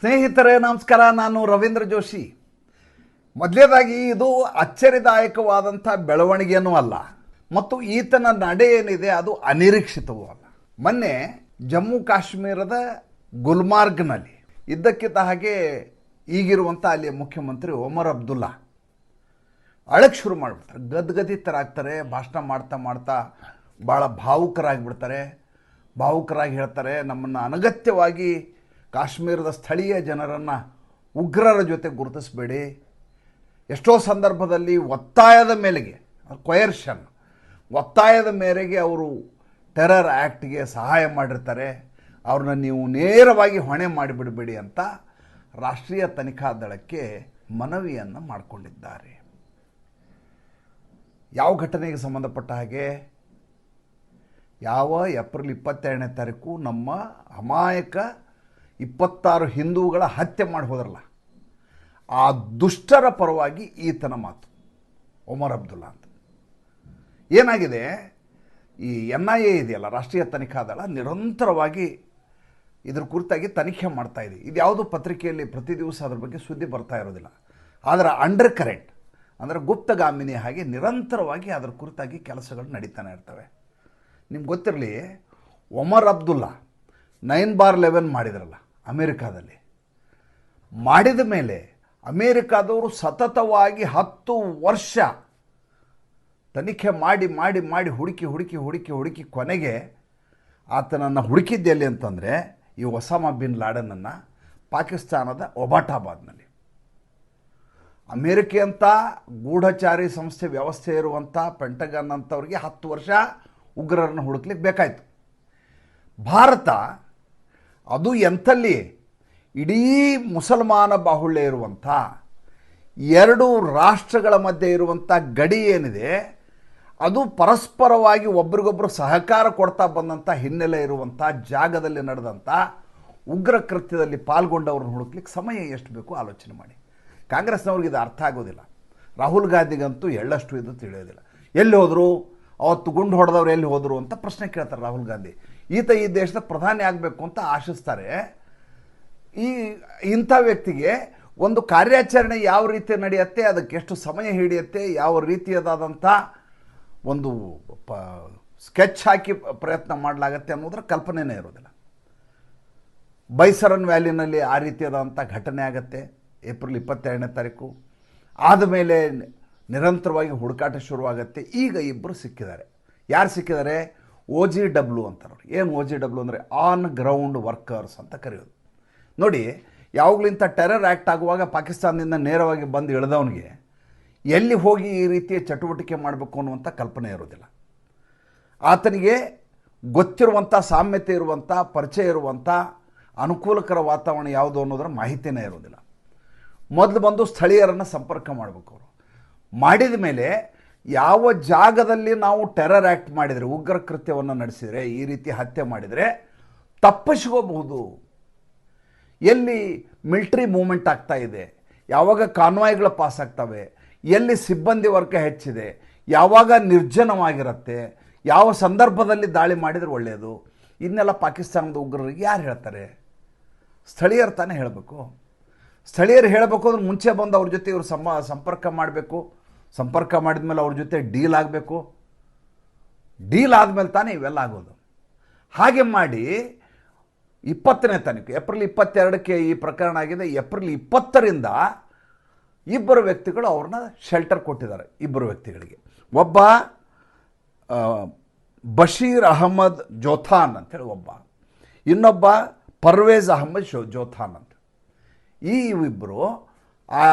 ಸ್ನೇಹಿತರೇ, ನಮಸ್ಕಾರ. ನಾನು ರವೀಂದ್ರ ಜೋಶಿ. ಮೊದಲೇದಾಗಿ ಇದು ಅಚ್ಚರಿದಾಯಕವಾದಂಥ ಬೆಳವಣಿಗೆಯೂ ಅಲ್ಲ. ಮತ್ತು ಈತನ ನಡೆ ಏನಿದೆ, ಅದು ಅನಿರೀಕ್ಷಿತವೂ ಅಲ್ಲ. ಮೊನ್ನೆ ಜಮ್ಮು ಕಾಶ್ಮೀರದ ಗುಲ್ಮಾರ್ಗ್ನಲ್ಲಿ ಇದ್ದಕ್ಕಿದ್ದ ಹಾಗೆ ಈಗಿರುವಂಥ ಅಲ್ಲಿಯ ಮುಖ್ಯಮಂತ್ರಿ ಒಮರ್ ಅಬ್ದುಲ್ಲಾ ಅಳಕ್ಕೆ ಶುರು ಮಾಡಿಬಿಡ್ತಾರೆ. ಗದ್ಗದಿತರಾಗ್ತಾರೆ, ಭಾಷಣ ಮಾಡ್ತಾ ಮಾಡ್ತಾ ಭಾಳ ಭಾವುಕರಾಗಿಬಿಡ್ತಾರೆ. ಭಾವುಕರಾಗಿ ಹೇಳ್ತಾರೆ, ನಮ್ಮನ್ನು ಅನಗತ್ಯವಾಗಿ ಕಾಶ್ಮೀರದ ಸ್ಥಳೀಯ ಜನರನ್ನು ಉಗ್ರರ ಜೊತೆ ಗುರುತಿಸಬೇಡಿ. ಎಷ್ಟೋ ಸಂದರ್ಭದಲ್ಲಿ ಒತ್ತಾಯದ ಮೇಲೆಗೆ ಕೊಯರ್ಷನ್ ಒತ್ತಾಯದ ಮೇರೆಗೆ ಅವರು ಟೆರರ್ ಆ್ಯಕ್ಟ್ಗೆ ಸಹಾಯ ಮಾಡಿರ್ತಾರೆ. ಅವ್ರನ್ನ ನೀವು ನೇರವಾಗಿ ಹೊಣೆ ಮಾಡಿಬಿಡಬೇಡಿ ಅಂತ ರಾಷ್ಟ್ರೀಯ ತನಿಖಾ ದಳಕ್ಕೆ ಮನವಿಯನ್ನು ಮಾಡಿಕೊಂಡಿದ್ದಾರೆ. ಯಾವ ಘಟನೆಗೆ ಸಂಬಂಧಪಟ್ಟ ಹಾಗೆ? ಯಾವ ಏಪ್ರಿಲ್ ಇಪ್ಪತ್ತೆರಡನೇ ತಾರೀಕು ನಮ್ಮ ಅಮಾಯಕ ಇಪ್ಪತ್ತಾರು ಹಿಂದೂಗಳ ಹತ್ಯೆ ಮಾಡಿ ಹೋದ್ರಲ್ಲ, ಆ ದುಷ್ಟರ ಪರವಾಗಿ ಈತನ ಮಾತು, ಒಮರ್ ಅಬ್ದುಲ್ಲಾ ಅಂತ. ಏನಾಗಿದೆ? ಈ ಎನ್ ಐ ಎ ಇದೆಯಲ್ಲ, ರಾಷ್ಟ್ರೀಯ ತನಿಖಾ ದಳ ನಿರಂತರವಾಗಿ ಇದ್ರ ಕುರಿತಾಗಿ ತನಿಖೆ ಮಾಡ್ತಾ ಇದೆ. ಇದು ಯಾವುದೋ ಪತ್ರಿಕೆಯಲ್ಲಿ ಪ್ರತಿ ದಿವಸ ಅದ್ರ ಬಗ್ಗೆ ಸುದ್ದಿ ಬರ್ತಾ ಇರೋದಿಲ್ಲ. ಆದರೆ ಅಂಡರ್ ಕರೆಂಟ್ ಅಂದರೆ ಗುಪ್ತಗಾಮಿನಿ ಹಾಗೆ ನಿರಂತರವಾಗಿ ಅದರ ಕುರಿತಾಗಿ ಕೆಲಸಗಳು ನಡೀತಾನೆ ಇರ್ತವೆ. ನಿಮ್ಗೆ ಗೊತ್ತಿರಲಿ, Omar Abdullah nine bar eleven ಮಾಡಿದ್ರಲ್ಲ ಅಮೇರಿಕಾದಲ್ಲಿ. ಮಾಡಿದ ಮೇಲೆ ಅಮೇರಿಕಾದವರು ಸತತವಾಗಿ ಹತ್ತು ವರ್ಷ ತನಿಖೆ ಮಾಡಿ ಮಾಡಿ ಮಾಡಿ ಹುಡುಕಿ ಹುಡುಕಿ ಹುಡುಕಿ ಹುಡುಕಿ ಕೊನೆಗೆ ಆತನನ್ನು ಹುಡುಕಿದ್ದೆಲ್ಲಿ ಅಂತಂದರೆ ಈ ಒಸಾಮಾ ಬಿನ್ ಲಾಡನನ್ನು ಪಾಕಿಸ್ತಾನದ ಒಬಾಟಾಬಾದ್ನಲ್ಲಿ. ಅಮೇರಿಕೆ ಅಂತ ಗೂಢಚಾರಿ ಸಂಸ್ಥೆ ವ್ಯವಸ್ಥೆ ಇರುವಂಥ ಪೆಂಟಗನ್ ಅಂಥವ್ರಿಗೆ ಹತ್ತು ವರ್ಷ ಉಗ್ರರನ್ನು ಹುಡುಕ್ಲಿಕ್ಕೆ ಬೇಕಾಯಿತು. ಭಾರತ ಅದು ಎಂಥಲ್ಲಿ ಇಡೀ ಮುಸಲ್ಮಾನ ಬಾಹುಳ್ಯ ಇರುವಂಥ, ಎರಡು ರಾಷ್ಟ್ರಗಳ ಮಧ್ಯೆ ಇರುವಂಥ ಗಡಿ ಏನಿದೆ, ಅದು ಪರಸ್ಪರವಾಗಿ ಒಬ್ರಿಗೊಬ್ಬರು ಸಹಕಾರ ಕೊಡ್ತಾ ಬಂದಂಥ ಹಿನ್ನೆಲೆ ಇರುವಂಥ ಜಾಗದಲ್ಲಿ ನಡೆದಂಥ ಉಗ್ರ ಕೃತ್ಯದಲ್ಲಿ ಪಾಲ್ಗೊಂಡವ್ರನ್ನ ಹುಡುಕ್ಲಿಕ್ಕೆ ಸಮಯ ಎಷ್ಟು ಬೇಕು ಆಲೋಚನೆ ಮಾಡಿ. ಕಾಂಗ್ರೆಸ್ನವ್ರಿಗೆ ಇದು ಅರ್ಥ ಆಗೋದಿಲ್ಲ. ರಾಹುಲ್ ಗಾಂಧಿಗಂತೂ ಎಳ್ಳಷ್ಟು ಇದು ತಿಳಿಯೋದಿಲ್ಲ. ಎಲ್ಲಿ ಹೋದರು? ಅವತ್ತು ಗುಂಡು ಹೊಡೆದವ್ರು ಎಲ್ಲಿ ಹೋದರು ಅಂತ ಪ್ರಶ್ನೆ ಕೇಳ್ತಾರೆ ರಾಹುಲ್ ಗಾಂಧಿ. ಈತ ಈ ದೇಶದ ಪ್ರಧಾನಿ ಆಗಬೇಕು ಅಂತ ಆಶಿಸ್ತಾರೆ. ಈ ಇಂಥ ವ್ಯಕ್ತಿಗೆ ಒಂದು ಕಾರ್ಯಾಚರಣೆ ಯಾವ ರೀತಿ ನಡೆಯುತ್ತೆ, ಅದಕ್ಕೆ ಎಷ್ಟು ಸಮಯ ಹಿಡಿಯುತ್ತೆ, ಯಾವ ರೀತಿಯದಾದಂಥ ಒಂದು ಪ ಸ್ಕೆಚ್ ಹಾಕಿ ಪ್ರಯತ್ನ ಮಾಡಲಾಗತ್ತೆ ಅನ್ನೋದ್ರ ಕಲ್ಪನೆನೇ ಇರೋದಿಲ್ಲ. ಬೈಸರನ್ ವ್ಯಾಲಿನಲ್ಲಿ ಆ ರೀತಿಯಾದಂಥ ಘಟನೆ ಆಗತ್ತೆ, ಏಪ್ರಿಲ್ ಇಪ್ಪತ್ತೆರಡನೇ ತಾರೀಕು. ಆದಮೇಲೆ ನಿರಂತರವಾಗಿ ಹುಡುಕಾಟ ಶುರುವಾಗತ್ತೆ. ಈಗ ಇಬ್ಬರು ಸಿಕ್ಕಿದ್ದಾರೆ. ಯಾರು ಸಿಕ್ಕಿದ್ದಾರೆ? ಓ ಜಿ ಡಬ್ಲ್ಯೂ ಅಂತಾರೆ ಏನು ಓ ಜಿ ಡಬ್ಲ್ಯೂ ಅಂದರೆ? ಆನ್ ಗ್ರೌಂಡ್ ವರ್ಕರ್ಸ್ ಅಂತ ಕರೆಯೋದು. ನೋಡಿ, ಯಾವಾಗಲಿಂತ ಟೆರರ್ ಆ್ಯಕ್ಟ್ ಆಗುವಾಗ ಪಾಕಿಸ್ತಾನದಿಂದ ನೇರವಾಗಿ ಬಂದು ಇಳಿದವನಿಗೆ ಎಲ್ಲಿ ಹೋಗಿ ಈ ರೀತಿಯ ಚಟುವಟಿಕೆ ಮಾಡಬೇಕು ಅನ್ನುವಂಥ ಕಲ್ಪನೆ ಇರೋದಿಲ್ಲ. ಆತನಿಗೆ ಗೊತ್ತಿರುವಂಥ ಸಾಮ್ಯತೆ ಇರುವಂಥ ಪರಿಚಯ ಇರುವಂಥ ಅನುಕೂಲಕರ ವಾತಾವರಣ ಯಾವುದು ಅನ್ನೋದರ ಮಾಹಿತಿನೇ ಇರೋದಿಲ್ಲ. ಮೊದಲು ಬಂದು ಸ್ಥಳೀಯರನ್ನು ಸಂಪರ್ಕ ಮಾಡಬೇಕು ಅವರು. ಮಾಡಿದ ಮೇಲೆ ಯಾವ ಜಾಗದಲ್ಲಿ ನಾವು ಟೆರರ್ ಆ್ಯಕ್ಟ್ ಮಾಡಿದರೆ, ಉಗ್ರ ಕೃತ್ಯವನ್ನು ನಡೆಸಿದರೆ, ಈ ರೀತಿ ಹತ್ಯೆ ಮಾಡಿದರೆ ತಪ್ಪಿಸ್ಕೋಬಹುದು. ಎಲ್ಲಿ ಮಿಲ್ಟ್ರಿ ಮೂಮೆಂಟ್ ಆಗ್ತಾ ಇದೆ, ಯಾವಾಗ ಕಾನ್ವಾಯ್ಗಳು ಪಾಸ್ ಆಗ್ತವೆ, ಎಲ್ಲಿ ಸಿಬ್ಬಂದಿ ವರ್ಗ ಹೆಚ್ಚಿದೆ, ಯಾವಾಗ ನಿರ್ಜನವಾಗಿರುತ್ತೆ, ಯಾವ ಸಂದರ್ಭದಲ್ಲಿ ದಾಳಿ ಮಾಡಿದರೆ ಒಳ್ಳೆಯದು ಇನ್ನೆಲ್ಲ ಪಾಕಿಸ್ತಾನದ ಉಗ್ರರಿಗೆ ಯಾರು ಹೇಳ್ತಾರೆ? ಸ್ಥಳೀಯರು ತಾನೇ ಹೇಳಬೇಕು. ಸ್ಥಳೀಯರು ಹೇಳಬೇಕು ಅಂದ್ರೆ ಮುಂಚೆ ಬಂದು ಅವ್ರ ಜೊತೆ ಇವರು ಸಂಪರ್ಕ ಮಾಡಬೇಕು. ಸಂಪರ್ಕ ಮಾಡಿದ ಮೇಲೆ ಅವ್ರ ಜೊತೆ ಡೀಲ್ ಆಗಬೇಕು. ಡೀಲ್ ಆದಮೇಲೆ ತಾನೇ ಇವೆಲ್ಲ ಆಗೋದು. ಹಾಗೆ ಮಾಡಿ ಇಪ್ಪತ್ತನೇ ತಾರೀಕು ಏಪ್ರಿಲ್ ಇಪ್ಪತ್ತೆರಡಕ್ಕೆ ಈ ಪ್ರಕರಣ ಆಗಿದೆ. ಏಪ್ರಿಲ್ ಇಪ್ಪತ್ತರಿಂದ ಇಬ್ಬರು ವ್ಯಕ್ತಿಗಳು ಅವ್ರನ್ನ ಶೆಲ್ಟರ್ ಕೊಟ್ಟಿದ್ದಾರೆ, ಇಬ್ಬರು ವ್ಯಕ್ತಿಗಳಿಗೆ. ಒಬ್ಬ ಬಶೀರ್ ಅಹಮದ್ ಜೋಥಾನ್ ಅಂತೇಳಿ ಒಬ್ಬ. ಇನ್ನೊಬ್ಬ ಪರ್ವೇಜ್ ಅಹಮದ್ ಶೋ ಜೋಥಾನ್ ಅಂತ. ಈ ಇಬ್ಬರು ಆ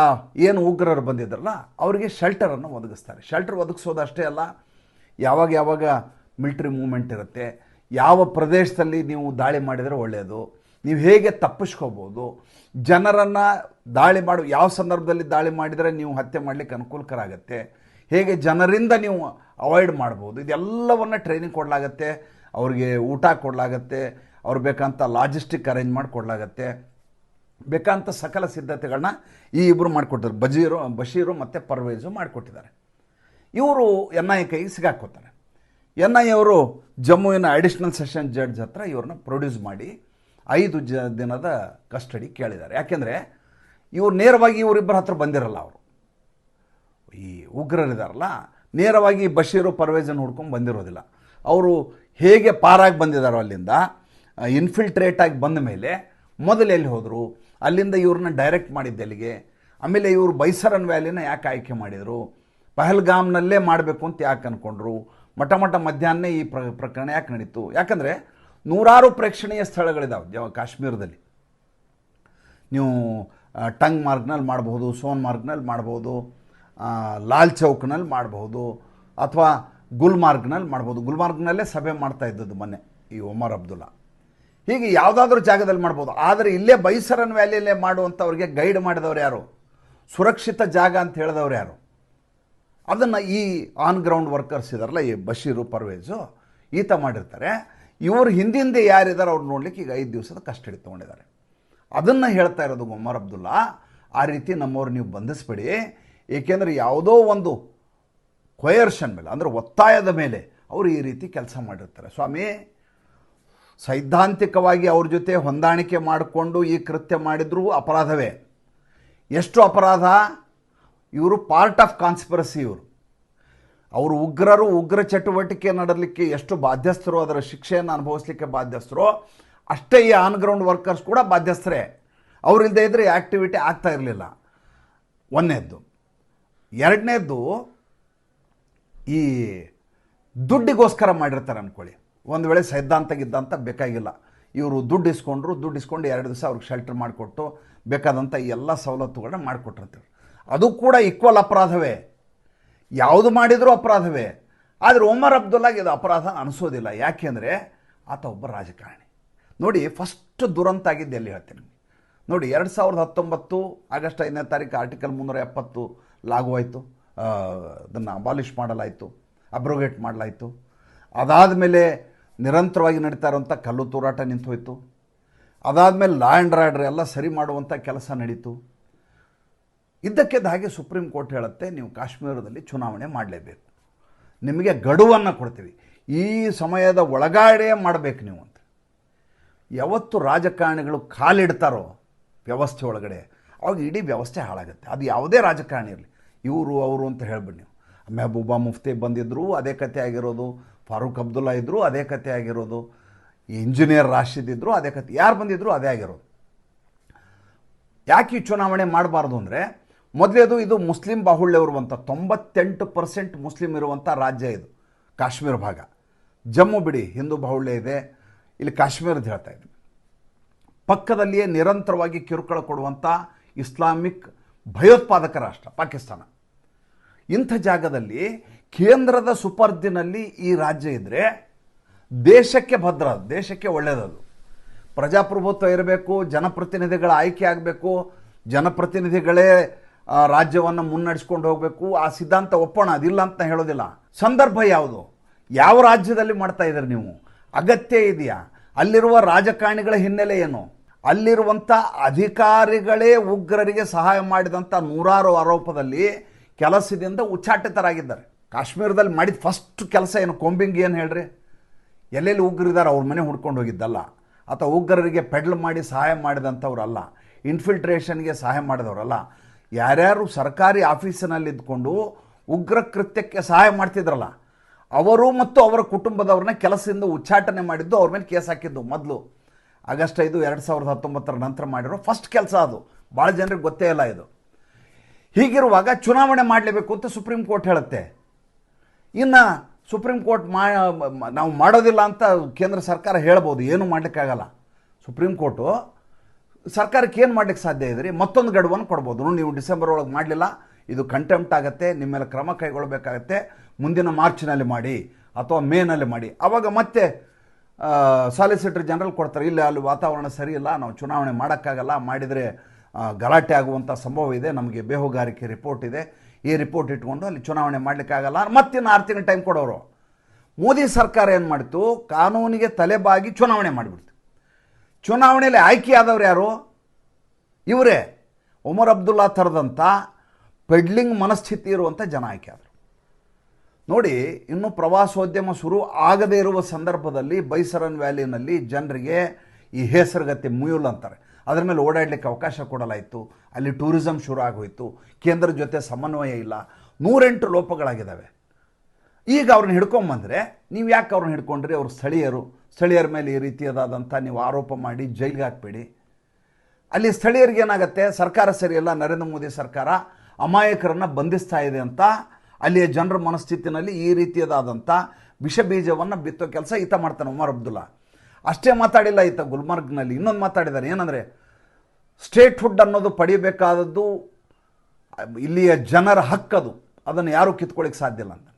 ಏನು ಉಗ್ರರು ಬಂದಿದ್ರಲ್ಲ, ಅವರಿಗೆ ಶೆಲ್ಟರನ್ನು ಒದಗಿಸ್ತಾರೆ. ಶೆಲ್ಟರ್ ಒದಗಿಸೋದಷ್ಟೇ ಅಲ್ಲ, ಯಾವಾಗ ಯಾವಾಗ ಮಿಲ್ಟ್ರಿ ಮೂಮೆಂಟ್ ಇರುತ್ತೆ, ಯಾವ ಪ್ರದೇಶದಲ್ಲಿ ನೀವು ದಾಳಿ ಮಾಡಿದರೆ ಒಳ್ಳೆಯದು ನೀವು ಹೇಗೆ ತಪ್ಪಿಸ್ಕೋಬೋದು, ಜನರನ್ನು ದಾಳಿ ಮಾಡು, ಯಾವ ಸಂದರ್ಭದಲ್ಲಿ ದಾಳಿ ಮಾಡಿದರೆ ನೀವು ಹತ್ಯೆ ಮಾಡಲಿಕ್ಕೆ ಅನುಕೂಲಕರ ಆಗುತ್ತೆ ಹೇಗೆ ಜನರಿಂದ ನೀವು ಅವಾಯ್ಡ್ ಮಾಡ್ಬೋದು, ಇದೆಲ್ಲವನ್ನು ಟ್ರೈನಿಂಗ್ ಕೊಡಲಾಗತ್ತೆ, ಅವ್ರಿಗೆ ಊಟ ಕೊಡಲಾಗತ್ತೆ, ಅವ್ರು ಬೇಕಂತ ಲಾಜಿಸ್ಟಿಕ್ ಅರೇಂಜ್ ಮಾಡಿ ಕೊಡಲಾಗತ್ತೆ. ಬೇಕಂತ ಸಕಲ ಸಿದ್ಧತೆಗಳನ್ನ ಈ ಇಬ್ಬರು ಮಾಡಿಕೊಟ್ಟಿದ್ದಾರೆ ಬಜೀರು, ಬಶೀರು ಮತ್ತು ಪರ್ವೇಜು ಮಾಡಿಕೊಟ್ಟಿದ್ದಾರೆ. ಇವರು ಎನ್ ಐ ಕೈಗೆ ಸಿಗಾಕೋತಾರೆ. ಎನ್ ಐ ಅವರು ಜಮ್ಮುವಿನ ಅಡಿಷ್ನಲ್ ಸೆಷನ್ ಜಡ್ಜ್ ಹತ್ರ ಇವ್ರನ್ನ ಪ್ರೊಡ್ಯೂಸ್ ಮಾಡಿ ಐದು ಜ ದಿನದ ಕಸ್ಟಡಿ ಕೇಳಿದ್ದಾರೆ. ಯಾಕೆಂದರೆ ಇವರು ನೇರವಾಗಿ ಇವರಿಬ್ಬರ ಹತ್ರ ಬಂದಿರಲ್ಲ ಅವರು. ಈ ಉಗ್ರರಿದಾರಲ್ಲ, ನೇರವಾಗಿ ಬಶೀರು, ಪರ್ವೇಜನ್ನು ಹುಡ್ಕೊಂಡು ಬಂದಿರೋದಿಲ್ಲ. ಅವರು ಹೇಗೆ ಪಾರಾಗಿ ಬಂದಿದ್ದಾರೋ ಅಲ್ಲಿಂದ ಇನ್ಫಿಲ್ಟ್ರೇಟ್ ಆಗಿ ಬಂದ ಮೇಲೆ ಮೊದಲು ಎಲ್ಲಿ ಹೋದರು? ಅಲ್ಲಿಂದ ಇವ್ರನ್ನ ಡೈರೆಕ್ಟ್ ಮಾಡಿದ್ದೆ ಅಲ್ಲಿಗೆ ಆಮೇಲೆ ಇವರು ಬೈಸರನ್ ವ್ಯಾಲಿನ ಯಾಕೆ ಆಯ್ಕೆ ಮಾಡಿದರು? ಪಹಲ್ಗಾಮ್ನಲ್ಲೇ ಮಾಡಬೇಕು ಅಂತ ಯಾಕೆ ಅಂದ್ಕೊಂಡ್ರು ಮಠ ಮಠ ಮಧ್ಯಾಹ್ನ ಈ ಪ್ರ, ಪ್ರಕರಣ ಯಾಕೆ ನಡೀತು? ಯಾಕಂದರೆ ನೂರಾರು ಪ್ರೇಕ್ಷಣೀಯ ಸ್ಥಳಗಳಿದಾವೆ ಜವ ಕಾಶ್ಮೀರದಲ್ಲಿ. ನೀವು ಟಂಗ್ ಮಾರ್ಗ್ನಲ್ಲಿ ಮಾಡ್ಬೋದು ಸೋನ್ ಮಾರ್ಗ್ನಲ್ಲಿ ಮಾಡ್ಬೋದು ಲಾಲ್ ಚೌಕ್ನಲ್ಲಿ ಮಾಡ್ಬೋದು ಅಥವಾ ಗುಲ್ಮಾರ್ಗ್ನಲ್ಲಿ ಮಾಡ್ಬೋದು ಗುಲ್ಮಾರ್ಗ್ನಲ್ಲೇ ಸಭೆ ಮಾಡ್ತಾ ಇದ್ದದ್ದು ಮೊನ್ನೆ ಈ ಒಮರ್ ಅಬ್ದುಲ್ಲಾ. ಹೀಗೆ ಯಾವುದಾದ್ರೂ ಜಾಗದಲ್ಲಿ ಮಾಡ್ಬೋದು. ಆದರೆ ಇಲ್ಲೇ ಬೈಸರನ್ ವ್ಯಾಲಿಯಲ್ಲೇ ಮಾಡುವಂಥವ್ರಿಗೆ ಗೈಡ್ ಮಾಡಿದವ್ರು ಯಾರು? ಸುರಕ್ಷಿತ ಜಾಗ ಅಂತ ಹೇಳಿದವ್ರು ಯಾರು? ಅದನ್ನು ಈ ಆನ್ ಗ್ರೌಂಡ್ ವರ್ಕರ್ಸ್ ಇದಾರಲ್ಲ, ಈ ಬಶೀರು, ಪರ್ವೇಜು, ಈತ ಮಾಡಿರ್ತಾರೆ. ಇವರು ಹಿಂದಿಂದೆ ಯಾರಿದ್ದಾರೆ ಅವ್ರು ನೋಡ್ಲಿಕ್ಕೆ ಈಗ ಐದು ದಿವಸದ ಕಸ್ಟಡಿ ತೊಗೊಂಡಿದ್ದಾರೆ. ಅದನ್ನು ಹೇಳ್ತಾ ಇರೋದು ಒಮರ್ ಅಬ್ದುಲ್ಲಾ, ಆ ರೀತಿ ನಮ್ಮವ್ರು ನೀವು ಬಂಧಿಸ್ಬೇಡಿ. ಏಕೆಂದರೆ ಯಾವುದೋ ಒಂದು ಕೊಯರ್ಷನ್ ಮೇಲೆ, ಅಂದರೆ ಒತ್ತಾಯದ ಮೇಲೆ ಅವರು ಈ ರೀತಿ ಕೆಲಸ ಮಾಡಿರ್ತಾರೆ. ಸ್ವಾಮಿ ಸೈದ್ಧಾಂತಿಕವಾಗಿ ಅವ್ರ ಜೊತೆ ಹೊಂದಾಣಿಕೆ ಮಾಡಿಕೊಂಡು ಈ ಕೃತ್ಯ ಮಾಡಿದರೂ ಅಪರಾಧವೇ. ಎಷ್ಟು ಅಪರಾಧ? ಇವರು ಪಾರ್ಟ್ ಆಫ್ ಕಾನ್ಸ್ಪಿರಸಿ ಇವರು. ಅವರು ಉಗ್ರರು ಉಗ್ರ ಚಟುವಟಿಕೆ ನಡಲಿಕ್ಕೆ ಎಷ್ಟು ಬಾಧ್ಯಸ್ಥರು, ಅದರ ಶಿಕ್ಷೆಯನ್ನು ಅನುಭವಿಸಲಿಕ್ಕೆ ಬಾಧ್ಯಸ್ಥರು, ಅಷ್ಟೇ ಈ ಆನ್ ಗ್ರೌಂಡ್ ವರ್ಕರ್ಸ್ ಕೂಡ ಬಾಧ್ಯಸ್ಥರೇ. ಅವರಿಲ್ಲದೆ ಇದ್ದರೆ ಆ್ಯಕ್ಟಿವಿಟಿ ಆಗ್ತಾ ಇರಲಿಲ್ಲ. ಒಂದನೇದ್ದು. ಎರಡನೇದ್ದು, ಈ ದುಡ್ಡಿಗೋಸ್ಕರ ಮಾಡಿರ್ತಾರೆ ಅಂದ್ಕೊಳ್ಳಿ ಒಂದು ವೇಳೆ ಸೈದ್ಧಾಂತ ಗಿದ್ದಂತ ಬೇಕಾಗಿಲ್ಲ. ಇವರು ದುಡ್ಡು ಇಸ್ಕೊಂಡ್ರು, ದುಡ್ಡು ಇಸ್ಕೊಂಡು ಎರಡು ದಿವಸ ಅವ್ರಿಗೆ ಶೆಲ್ಟರ್ ಮಾಡಿಕೊಟ್ಟು ಬೇಕಾದಂಥ ಎಲ್ಲ ಸವಲತ್ತುಗಳನ್ನ ಮಾಡಿಕೊಟ್ಟಿರ್ತಾರೆ ಅದು ಕೂಡ ಈಕ್ವಲ್ ಅಪರಾಧವೇ. ಯಾವುದು ಮಾಡಿದರೂ ಅಪರಾಧವೇ. ಆದರೆ ಒಮರ್ ಅಬ್ದುಲ್ಲಾಗೆ ಇದು ಅಪರಾಧ ಅನಿಸೋದಿಲ್ಲ. ಯಾಕೆಂದರೆ ಆತ ಒಬ್ಬ ರಾಜಕಾರಣಿ. ನೋಡಿ ಫಸ್ಟ್ ದುರಂತ ಆಗಿದ್ದು ಎಲ್ಲಿ ಹೇಳ್ತೀನಿ ನೋಡಿ, ಎರಡು ಸಾವಿರದ ಹತ್ತೊಂಬತ್ತು ಆಗಸ್ಟ್ ಐದನೇ ತಾರೀಕು ಆರ್ಟಿಕಲ್ ಮುನ್ನೂರ ಎಪ್ಪತ್ತು ಲಾಗು ಆಯಿತು ಅದನ್ನು ಅಬಾಲಿಷ್ ಮಾಡಲಾಯಿತು ಅಬ್ರೋಗೇಟ್ ಮಾಡಲಾಯಿತು. ಅದಾದಮೇಲೆ ನಿರಂತರವಾಗಿ ನಡೀತಾ ಇರುವಂಥ ಕಲ್ಲು ತೂರಾಟ ನಿಂತು ಹೋಯಿತು. ಅದಾದಮೇಲೆ ಲಾ ಆ್ಯಂಡ್ ಆರ್ಡರ್ ಎಲ್ಲ ಸರಿ ಮಾಡುವಂಥ ಕೆಲಸ ನಡೀತು. ಇದ್ದಕ್ಕಿದ್ದ ಹಾಗೆ ಸುಪ್ರೀಂ ಕೋರ್ಟ್ ಹೇಳುತ್ತೆ, ನೀವು ಕಾಶ್ಮೀರದಲ್ಲಿ ಚುನಾವಣೆ ಮಾಡಲೇಬೇಕು. ನಿಮಗೆ ಗಡುವನ್ನು ಕೊಡ್ತೀವಿ. ಈ ಸಮಯದ ಒಳಗಾಡೇ ಮಾಡಬೇಕು ನೀವು ಅಂತ. ಯಾವತ್ತು ರಾಜಕಾರಣಿಗಳು ಕಾಲಿಡ್ತಾರೋ ವ್ಯವಸ್ಥೆ ಒಳಗಡೆ, ಅವಾಗ ಇಡೀ ವ್ಯವಸ್ಥೆ ಹಾಳಾಗುತ್ತೆ. ಅದು ಯಾವುದೇ ರಾಜಕಾರಣಿ ಇರಲಿ. ಇವರು, ಅವರು ಅಂತ ಹೇಳ್ಬಿಡಿ ನೀವು. ಮೆಹಬೂಬಾ ಮುಫ್ತಿ ಬಂದಿದ್ದರು ಅದೇ ಕಥೆ ಆಗಿರೋದು. ಫಾರೂಕ್ ಅಬ್ದುಲ್ಲಾ ಇದ್ದರು ಅದೇ ಕಥೆ ಆಗಿರೋದು. ಇಂಜಿನಿಯರ್ ರಾಶಿದ್ ಇದ್ದರು ಅದೇ ಕಥೆ ಯಾರು ಬಂದಿದ್ರು, ಅದೇ ಆಗಿರೋದು. ಯಾಕೆ ಈ ಚುನಾವಣೆ ಮಾಡಬಾರ್ದು ಅಂದರೆ, ಮೊದಲೇದು ಇದು ಮುಸ್ಲಿಂ ಬಾಹುಳ್ಯ ಇರುವಂಥ ತೊಂಬತ್ತೆಂಟು ಪರ್ಸೆಂಟ್ ಮುಸ್ಲಿಂ ಇರುವಂಥ ರಾಜ್ಯ ಇದು, ಕಾಶ್ಮೀರ ಭಾಗ. ಜಮ್ಮು ಬಿಡಿ, ಹಿಂದೂ ಬಾಹುಳ್ಯ ಇದೆ. ಇಲ್ಲಿ ಕಾಶ್ಮೀರದ ಹೇಳ್ತಾ ಇದ್ದೀನಿ ಪಕ್ಕದಲ್ಲಿಯೇ ನಿರಂತರವಾಗಿ ಕಿರುಕುಳ ಕೊಡುವಂಥ ಇಸ್ಲಾಮಿಕ್ ಭಯೋತ್ಪಾದಕ ರಾಷ್ಟ್ರ, ಪಾಕಿಸ್ತಾನ. ಇಂಥ ಜಾಗದಲ್ಲಿ ಕೇಂದ್ರದ ಸುಪರ್ದಿನಲ್ಲಿ ಈ ರಾಜ್ಯ ಇದ್ದರೆ ದೇಶಕ್ಕೆ ಭದ್ರ, ದೇಶಕ್ಕೆ ಒಳ್ಳೆಯದದು ಪ್ರಜಾಪ್ರಭುತ್ವ ಇರಬೇಕು, ಜನಪ್ರತಿನಿಧಿಗಳ ಆಯ್ಕೆ ಆಗಬೇಕು, ಜನಪ್ರತಿನಿಧಿಗಳೇ ರಾಜ್ಯವನ್ನು ಮುನ್ನಡೆಸ್ಕೊಂಡು ಹೋಗಬೇಕು. ಆ ಸಿದ್ಧಾಂತ ಒಪ್ಪೋಣ, ಅದಿಲ್ಲ ಅಂತ ಹೇಳೋದಿಲ್ಲ. ಸಂದರ್ಭ ಯಾವುದು? ಯಾವ ರಾಜ್ಯದಲ್ಲಿ ಮಾಡ್ತಾ ಇದ್ದೀರಿ ನೀವು? ಅಗತ್ಯ ಇದೆಯಾ? ಅಲ್ಲಿರುವ ರಾಜಕಾರಣಿಗಳ ಹಿನ್ನೆಲೆ ಏನು? ಅಲ್ಲಿರುವಂಥ ಅಧಿಕಾರಿಗಳೇ ಉಗ್ರರಿಗೆ ಸಹಾಯ ಮಾಡಿದಂಥ ನೂರಾರು ಆರೋಪದಲ್ಲಿ ಕೆಲಸದಿಂದ ಉಚ್ಚಾಟಿತರಾಗಿದ್ದಾರೆ. ಕಾಶ್ಮೀರದಲ್ಲಿ ಮಾಡಿದ ಫಸ್ಟ್ ಕೆಲಸ ಏನು? ಕೊಂಬಿಂಗ್ ಏನು ಹೇಳ್ರಿ? ಎಲ್ಲೆಲ್ಲಿ ಉಗ್ರಿದ್ದಾರೆ ಅವ್ರ ಮನೆ ಹುಡ್ಕೊಂಡು ಹೋಗಿದ್ದಲ್ಲ. ಅಥವಾ ಉಗ್ರರಿಗೆ ಪೆಡ್ಲ್ ಮಾಡಿ ಸಹಾಯ ಮಾಡಿದಂಥವ್ರಲ್ಲ. ಇನ್ಫಿಲ್ಟ್ರೇಷನ್ಗೆ ಸಹಾಯ ಮಾಡಿದವರಲ್ಲ. ಯಾರ್ಯಾರು ಸರ್ಕಾರಿ ಆಫೀಸಿನಲ್ಲಿ ಇದ್ಕೊಂಡು ಉಗ್ರ ಕೃತ್ಯಕ್ಕೆ ಸಹಾಯ ಮಾಡ್ತಿದ್ರಲ್ಲ, ಅವರು ಮತ್ತು ಅವರ ಕುಟುಂಬದವ್ರನ್ನ ಕೆಲಸದಿಂದ ಉಚ್ಚಾಟನೆ ಮಾಡಿದ್ದು, ಅವ್ರ ಮೇಲೆ ಕೇಸ್ ಹಾಕಿದ್ದು ಮೊದಲು. ಆಗಸ್ಟ್ ಐದು, ಎರಡು ಸಾವಿರದ ಹತ್ತೊಂಬತ್ತರ ನಂತರ ಮಾಡಿರೋ ಫಸ್ಟ್ ಕೆಲಸ ಅದು. ಭಾಳ ಜನರಿಗೆ ಗೊತ್ತೇ ಇಲ್ಲ ಇದು. ಹೀಗಿರುವಾಗ ಚುನಾವಣೆ ಮಾಡಲೇಬೇಕು ಅಂತ ಸುಪ್ರೀಂ ಕೋರ್ಟ್ ಹೇಳುತ್ತೆ. ಇನ್ನು ಸುಪ್ರೀಂ ಕೋರ್ಟ್ ಮಾ, ನಾವು ಮಾಡೋದಿಲ್ಲ ಅಂತ ಕೇಂದ್ರ ಸರ್ಕಾರ ಹೇಳ್ಬೋದು. ಏನು ಮಾಡಲಿಕ್ಕಾಗಲ್ಲ. ಸುಪ್ರೀಂ ಕೋರ್ಟು ಸರ್ಕಾರಕ್ಕೆ ಏನು ಮಾಡಲಿಕ್ಕೆ ಸಾಧ್ಯ ಇದ್ರಿ? ಮತ್ತೊಂದು ಗಡುವನ್ನು ಕೊಡ್ಬೋದು. ನೀವು ಡಿಸೆಂಬರ್ ಒಳಗೆ ಮಾಡಲಿಲ್ಲ. ಇದು ಕಂಟೆಂಪ್ಟ್ ಆಗುತ್ತೆ. ನಿಮ್ಮ ಮೇಲೆ ಕ್ರಮ ಕೈಗೊಳ್ಳಬೇಕಾಗತ್ತೆ. ಮುಂದಿನ ಮಾರ್ಚ್ನಲ್ಲಿ ಮಾಡಿ ಅಥವಾ ಮೇನಲ್ಲಿ ಮಾಡಿ. ಆವಾಗ ಮತ್ತೆ ಸಾಲಿಸಿಟರ್ ಜನರಲ್ ಕೊಡ್ತಾರೆ. ಇಲ್ಲ, ಅಲ್ಲಿ ವಾತಾವರಣ ಸರಿ ಇಲ್ಲ ನಾವು ಚುನಾವಣೆ ಮಾಡೋಕ್ಕಾಗಲ್ಲ. ಮಾಡಿದರೆ ಗಲಾಟೆ ಆಗುವಂಥ ಸಂಭವ ಇದೆ. ನಮಗೆ ಬೇಹುಗಾರಿಕೆ ರಿಪೋರ್ಟ್ ಇದೆ. ಈ ರಿಪೋರ್ಟ್ ಇಟ್ಕೊಂಡು ಅಲ್ಲಿ ಚುನಾವಣೆ ಮಾಡಲಿಕ್ಕಾಗಲ್ಲ ಮತ್ತಿನ್ನು ಆರು ತಿಂಗಳು ಟೈಮ್ ಕೊಡೋರು. ಮೋದಿ ಸರ್ಕಾರ ಏನು ಮಾಡಿತು? ಕಾನೂನಿಗೆ ತಲೆಬಾಗಿ ಚುನಾವಣೆ ಮಾಡಿಬಿಡ್ತು. ಚುನಾವಣೆಯಲ್ಲಿ ಆಯ್ಕೆಯಾದವ್ರು ಯಾರು? ಇವರೇ. ಉಮರ್ ಅಬ್ದುಲ್ಲಾ ಥರದಂಥ ಪೆಡ್ಲಿಂಗ್ ಮನಸ್ಥಿತಿ ಇರುವಂಥ ಜನ ಆಯ್ಕೆಯಾದರು ನೋಡಿ, ಇನ್ನು ಪ್ರವಾಸೋದ್ಯಮ ಶುರು ಆಗದೇ ಇರುವ ಸಂದರ್ಭದಲ್ಲಿ ಬೈಸರನ್ ವ್ಯಾಲಿನಲ್ಲಿ ಜನರಿಗೆ ಈ ಹೆಸರುಗತ್ತೆ ಮುಯುಲ್ ಅಂತಾರೆ. ಅದರ ಮೇಲೆ ಓಡಾಡಲಿಕ್ಕೆ ಅವಕಾಶ ಕೊಡಲಾಯಿತು. ಅಲ್ಲಿ ಟೂರಿಸಂ ಶುರು ಆಗೋಯಿತು. ಕೇಂದ್ರದ ಜೊತೆ ಸಮನ್ವಯ ಇಲ್ಲ. ನೂರೆಂಟು ಲೋಪಗಳಾಗಿದ್ದಾವೆ. ಈಗ ಅವ್ರನ್ನ ಹಿಡ್ಕೊಂಬಂದರೆ ನೀವು ಯಾಕೆ ಅವ್ರನ್ನ ಹಿಡ್ಕೊಂಡ್ರಿ? ಅವ್ರು ಸ್ಥಳೀಯರು. ಸ್ಥಳೀಯರ ಮೇಲೆ ಈ ರೀತಿಯಾದಂಥ ನೀವು ಆರೋಪ ಮಾಡಿ ಜೈಲಿಗೆ ಹಾಕ್ಬೇಡಿ. ಅಲ್ಲಿ ಸ್ಥಳೀಯರಿಗೆ ಏನಾಗುತ್ತೆ? ಸರ್ಕಾರ ಸರಿಯಲ್ಲ ನರೇಂದ್ರ ಮೋದಿ ಸರ್ಕಾರ ಅಮಾಯಕರನ್ನು ಬಂಧಿಸ್ತಾ ಇದೆ ಅಂತ ಅಲ್ಲಿಯ ಜನರ ಮನಸ್ಥಿತಿನಲ್ಲಿ ಈ ರೀತಿಯದಾದಂಥ ವಿಷ ಬೀಜವನ್ನು ಬಿತ್ತೋ ಕೆಲಸ ಈತ ಮಾಡ್ತಾನೆ ಉಮರ್ ಅಬ್ದುಲ್ಲಾ. ಅಷ್ಟೇ ಮಾತಾಡಿಲ್ಲ ಈತ ಗುಲ್ಮರ್ಗ್ನಲ್ಲಿ. ಇನ್ನೊಂದು ಮಾತಾಡಿದ್ದಾರೆ ಏನಂದರೆ, ಸ್ಟೇಟ್ಹುಡ್ ಅನ್ನೋದು ಪಡಿಬೇಕಾದದ್ದು, ಇಲ್ಲಿಯ ಜನರ ಹಕ್ಕದು. ಅದನ್ನು ಯಾರೂ ಕಿತ್ಕೊಳ್ಳಿಕ್ಕೆ ಸಾಧ್ಯ ಇಲ್ಲ ಅಂತ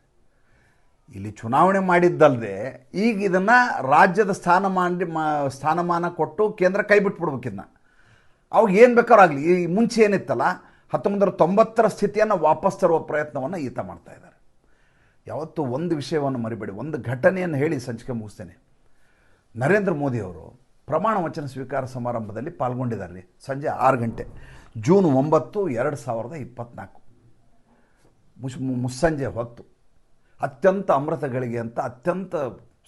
ಇಲ್ಲಿ ಚುನಾವಣೆ ಮಾಡಿದ್ದಲ್ಲದೆ ಈಗ ಇದನ್ನು ರಾಜ್ಯದ ಸ್ಥಾನಮಾನ ಸ್ಥಾನಮಾನ ಕೊಟ್ಟು ಕೇಂದ್ರ ಕೈ ಬಿಟ್ಬಿಡ್ಬೇಕಿದ್ನ ಅವಾಗ ಏನು ಬೇಕಾರಾಗಲಿ, ಈ ಮುಂಚೆ ಏನಿತ್ತಲ್ಲ ಹತ್ತೊಂಬತ್ತರ ತೊಂಬತ್ತರ ಸ್ಥಿತಿಯನ್ನು ವಾಪಸ್ ತರುವ ಪ್ರಯತ್ನವನ್ನು ಈತ ಮಾಡ್ತಾ ಇದ್ದಾರೆ. ಯಾವತ್ತೂ ಒಂದು ವಿಷಯವನ್ನು ಮರಿಬೇಡಿ, ಒಂದು ಘಟನೆಯನ್ನು ಹೇಳಿ ಸಂಚಿಕೆ ಮುಗಿಸ್ತೇನೆ. ನರೇಂದ್ರ ಮೋದಿಯವರು ಪ್ರಮಾಣ ವಚನ ಸ್ವೀಕಾರ ಸಮಾರಂಭದಲ್ಲಿ ಪಾಲ್ಗೊಂಡಿದ್ದಾರೆ. ಸಂಜೆ ಆರು ಗಂಟೆ, ಜೂನ್ ಒಂಬತ್ತು, ಎರಡು ಸಾವಿರದ ಇಪ್ಪತ್ತ್ನಾಲ್ಕು ಮುಸ್, ಮುಸ್ಸಂಜೆ ಹೊತ್ತು, ಅತ್ಯಂತ ಅಮೃತಗಳಿಗೆ ಅಂತ ಅತ್ಯಂತ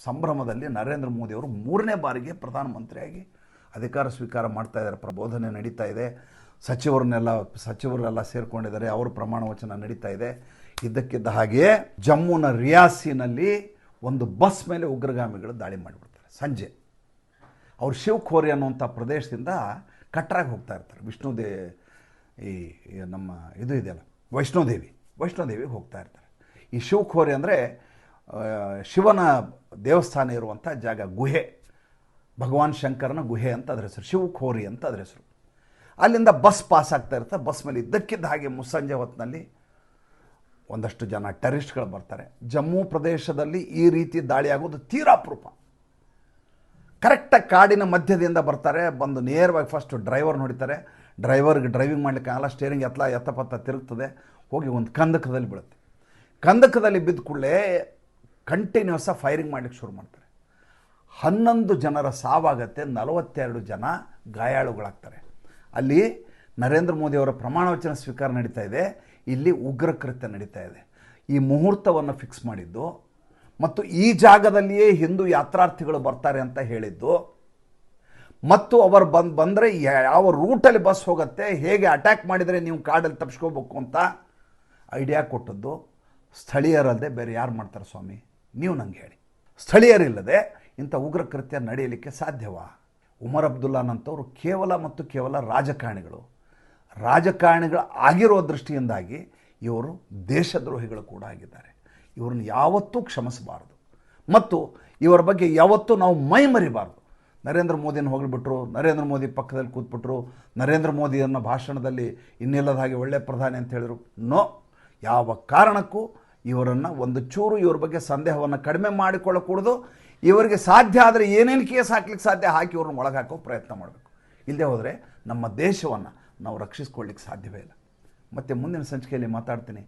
ಸಂಭ್ರಮದಲ್ಲಿ ನರೇಂದ್ರ ಮೋದಿಯವರು ಮೂರನೇ ಬಾರಿಗೆ ಪ್ರಧಾನಮಂತ್ರಿಯಾಗಿ ಅಧಿಕಾರ ಸ್ವೀಕಾರ ಮಾಡ್ತಾ ಇದ್ದಾರೆ. ಪ್ರಬೋಧನೆ ನಡೀತಾ ಇದೆ. ಸಚಿವರನ್ನೆಲ್ಲ, ಸಚಿವರೆಲ್ಲ ಸೇರಿಕೊಂಡಿದ್ದಾರೆ. ಅವ್ರ ಪ್ರಮಾಣ ವಚನ ನಡೀತಾ ಇದೆ. ಇದ್ದಕ್ಕಿದ್ದ ಹಾಗೆಯೇ ಜಮ್ಮುನ ರಿಯಾಸಿನಲ್ಲಿ ಒಂದು ಬಸ್ ಮೇಲೆ ಉಗ್ರಗಾಮಿಗಳು ದಾಳಿ ಮಾಡಿಬಿಡ್ತಾರೆ ಸಂಜೆ. ಅವ್ರು ಶಿವಖೋರಿ ಅನ್ನುವಂಥ ಪ್ರದೇಶದಿಂದ ಕಟ್ರಾಗಿ ಹೋಗ್ತಾ ಇರ್ತಾರೆ. ವಿಷ್ಣುದೇ ಈ ನಮ್ಮ ಇದು ಇದೆಯಲ್ಲ, ವೈಷ್ಣೋದೇವಿ, ವೈಷ್ಣೋದೇವಿಗೆ ಹೋಗ್ತಾ ಇರ್ತಾರೆ. ಈ ಶಿವಖೋರಿ ಅಂದರೆ ಶಿವನ ದೇವಸ್ಥಾನ ಇರುವಂಥ ಜಾಗ, ಗುಹೆ. ಭಗವಾನ್ ಶಂಕರನ ಗುಹೆ ಅಂತ ಅದ್ರ ಹೆಸರು, ಶಿವಖೋರಿ ಅಂತ ಅದ್ರ ಹೆಸರು. ಅಲ್ಲಿಂದ ಬಸ್ ಪಾಸ್ ಆಗ್ತಾ ಇರುತ್ತೆ. ಬಸ್ ಮೇಲೆ ಇದ್ದಕ್ಕಿದ್ದ ಹಾಗೆ ಮುಸ್ಸಂಜೆ ಹೊತ್ತಿನಲ್ಲಿ ಒಂದಷ್ಟು ಜನ ಟೆರಿಸ್ಟ್ಗಳು ಬರ್ತಾರೆ. ಜಮ್ಮು ಪ್ರದೇಶದಲ್ಲಿ ಈ ರೀತಿ ದಾಳಿ ಆಗೋದು ತೀರಾ ಅಪರೂಪ. ಕರೆಕ್ಟಾಗಿ ಕಾಡಿನ ಮಧ್ಯದಿಂದ ಬರ್ತಾರೆ, ಬಂದು ನೇರವಾಗಿ ಫಸ್ಟ್ ಡ್ರೈವರ್ ನೋಡಿತಾರೆ ಡ್ರೈವರ್ಗೆ ಡ್ರೈವಿಂಗ್ ಮಾಡಲಿಕ್ಕೆ ಆಗಲ್ಲ ಸ್ಟೇರಿಂಗ್ ಎತ್ತಲ ಎತ್ತಪತ್ತ ತಿರುಗ್ತದೆ. ಹೋಗಿ ಒಂದು ಕಂದಕದಲ್ಲಿ ಬೀಳುತ್ತೆ. ಕಂದಕದಲ್ಲಿ ಬಿದ್ದ ಕೂಡಲೇ ಕಂಟಿನ್ಯೂಸ ಫೈರಿಂಗ್ ಮಾಡಲಿಕ್ಕೆ ಶುರು ಮಾಡ್ತಾರೆ. ಹನ್ನೊಂದು ಜನರ ಸಾವಾಗತ್ತೆ, ನಲವತ್ತೆರಡು ಜನ ಗಾಯಾಳುಗಳಾಗ್ತಾರೆ. ಅಲ್ಲಿ ನರೇಂದ್ರ ಮೋದಿಯವರ ಪ್ರಮಾಣ ವಚನ ಸ್ವೀಕಾರ ನಡೀತಾ ಇದೆ. ಇಲ್ಲಿ ಉಗ್ರ ಕೃತ್ಯ ನಡೀತಾ ಇದೆ. ಈ ಮುಹೂರ್ತವನ್ನು ಫಿಕ್ಸ್ ಮಾಡಿದ್ದು ಮತ್ತು ಈ ಜಾಗದಲ್ಲಿಯೇ ಹಿಂದೂ ಯಾತ್ರಾರ್ಥಿಗಳು ಬರ್ತಾರೆ ಅಂತ ಹೇಳಿದ್ದು, ಮತ್ತು ಅವರು ಬಂದು, ಬಂದರೆ ಯಾವ ರೂಟಲ್ಲಿ ಬಸ್ ಹೋಗುತ್ತೆ, ಹೇಗೆ ಅಟ್ಯಾಕ್ ಮಾಡಿದರೆ ನೀವು ಕಾಡಲ್ಲಿ ತಪ್ಪಿಸ್ಕೋಬೇಕು ಅಂತ ಐಡಿಯಾ ಕೊಟ್ಟದ್ದು. ಸ್ಥಳೀಯರಲ್ಲದೆ ಬೇರೆ ಯಾರು ಮಾಡ್ತಾರೆ ಸ್ವಾಮಿ? ನೀವು ನಂಗೆ ಹೇಳಿ. ಸ್ಥಳೀಯರಿಲ್ಲದೆ ಇಂಥ ಉಗ್ರ ಕೃತ್ಯ ನಡೆಯಲಿಕ್ಕೆ ಸಾಧ್ಯವಾ? ಉಮರ್ ಅಬ್ದುಲ್ಲಾನಂತವರು ಕೇವಲ ಮತ್ತು ಕೇವಲ ರಾಜಕಾರಣಿಗಳು. ರಾಜಕಾರಣಿಗಳು ಆಗಿರೋ ದೃಷ್ಟಿಯಿಂದಾಗಿ ಇವರು ದೇಶದ್ರೋಹಿಗಳು ಕೂಡ ಆಗಿದ್ದಾರೆ. ಇವ್ರನ್ನ ಯಾವತ್ತೂ ಕ್ಷಮಿಸಬಾರ್ದು. ಮತ್ತು ಇವರ ಬಗ್ಗೆ ಯಾವತ್ತೂ ನಾವು ಮೈ ಮರಿಬಾರ್ದು. ನರೇಂದ್ರ ಮೋದಿಯನ್ನು ಹೋಗಿಬಿಟ್ರು ನರೇಂದ್ರ ಮೋದಿ ಪಕ್ಕದಲ್ಲಿ ಕೂತ್ಬಿಟ್ರು, ನರೇಂದ್ರ ಮೋದಿಯನ್ನ ಭಾಷಣದಲ್ಲಿ ಇನ್ನಿಲ್ಲದ ಹಾಗೆ ಒಳ್ಳೆಯ ಪ್ರಧಾನಿ ಅಂತ ಹೇಳಿದ್ರು. ನೋ, ಯಾವ ಕಾರಣಕ್ಕೂ ಇವರನ್ನು ಒಂದು ಚೂರು ಇವ್ರ ಬಗ್ಗೆ ಸಂದೇಹವನ್ನು ಕಡಿಮೆ ಮಾಡಿಕೊಳ್ಳಕೂಡದು. ಇವರಿಗೆ ಸಾಧ್ಯ ಆದರೆ ಏನೇನು ಕೇಸ್ ಹಾಕ್ಲಿಕ್ಕೆ ಸಾಧ್ಯ ಹಾಕಿ ಇವ್ರನ್ನ ಒಳಗೆ ಹಾಕೋ ಪ್ರಯತ್ನ ಮಾಡಬೇಕು. ಇಲ್ಲದೆ ಹೋದರೆ ನಮ್ಮ ದೇಶವನ್ನು ನಾವು ರಕ್ಷಿಸ್ಕೊಳ್ಳಿಕ್ಕೆ ಸಾಧ್ಯವೇ ಇಲ್ಲ. ಮತ್ತು ಮುಂದಿನ ಸಂಚಿಕೆಯಲ್ಲಿ ಮಾತಾಡ್ತೀನಿ.